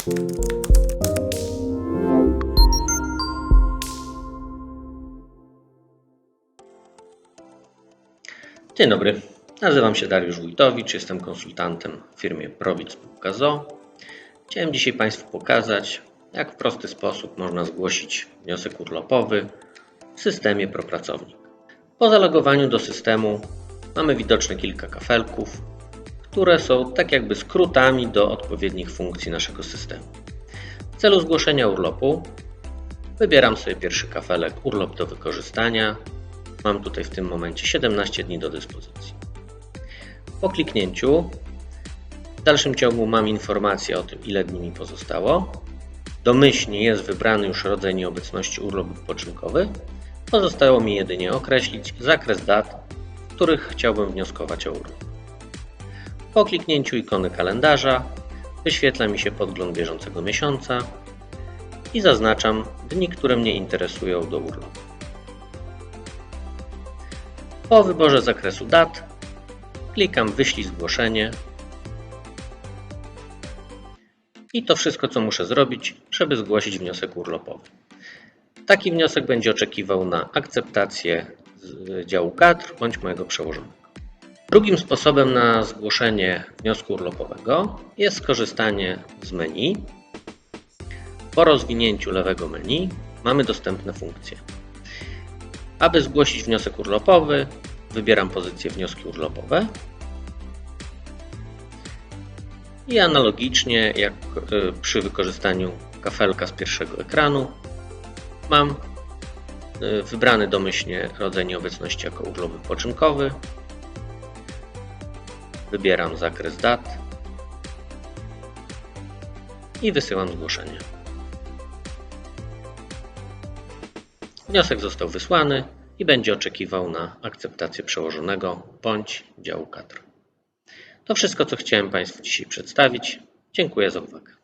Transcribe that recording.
Dzień dobry, nazywam się Dariusz Wójtowicz, jestem konsultantem w firmie Prowid Spółka. Chciałem dzisiaj Państwu pokazać, jak w prosty sposób można zgłosić wniosek urlopowy w systemie ProPracownik. Po zalogowaniu do systemu mamy widoczne kilka kafelków, które są tak jakby skrótami do odpowiednich funkcji naszego systemu. W celu zgłoszenia urlopu wybieram sobie pierwszy kafelek urlop do wykorzystania. Mam tutaj w tym momencie 17 dni do dyspozycji. Po kliknięciu w dalszym ciągu mam informację o tym, ile dni mi pozostało. Domyślnie jest wybrany już rodzaj nieobecności urlop wypoczynkowy. Pozostało mi jedynie określić zakres dat, w których chciałbym wnioskować o urlop. Po kliknięciu ikony kalendarza wyświetla mi się podgląd bieżącego miesiąca i zaznaczam dni, które mnie interesują do urlopu. Po wyborze zakresu dat klikam wyślij zgłoszenie i to wszystko co muszę zrobić, żeby zgłosić wniosek urlopowy. Taki wniosek będzie oczekiwał na akceptację z działu kadr bądź mojego przełożonego. Drugim sposobem na zgłoszenie wniosku urlopowego jest skorzystanie z menu. Po rozwinięciu lewego menu mamy dostępne funkcje. Aby zgłosić wniosek urlopowy, wybieram pozycję wnioski urlopowe i analogicznie jak y, przy wykorzystaniu kafelka z pierwszego ekranu mam y, wybrany domyślnie rodzaj nieobecności jako urlop wypoczynkowy. Wybieram zakres dat i wysyłam zgłoszenie. Wniosek został wysłany i będzie oczekiwał na akceptację przełożonego bądź działu kadr. To wszystko, co chciałem Państwu dzisiaj przedstawić. Dziękuję za uwagę.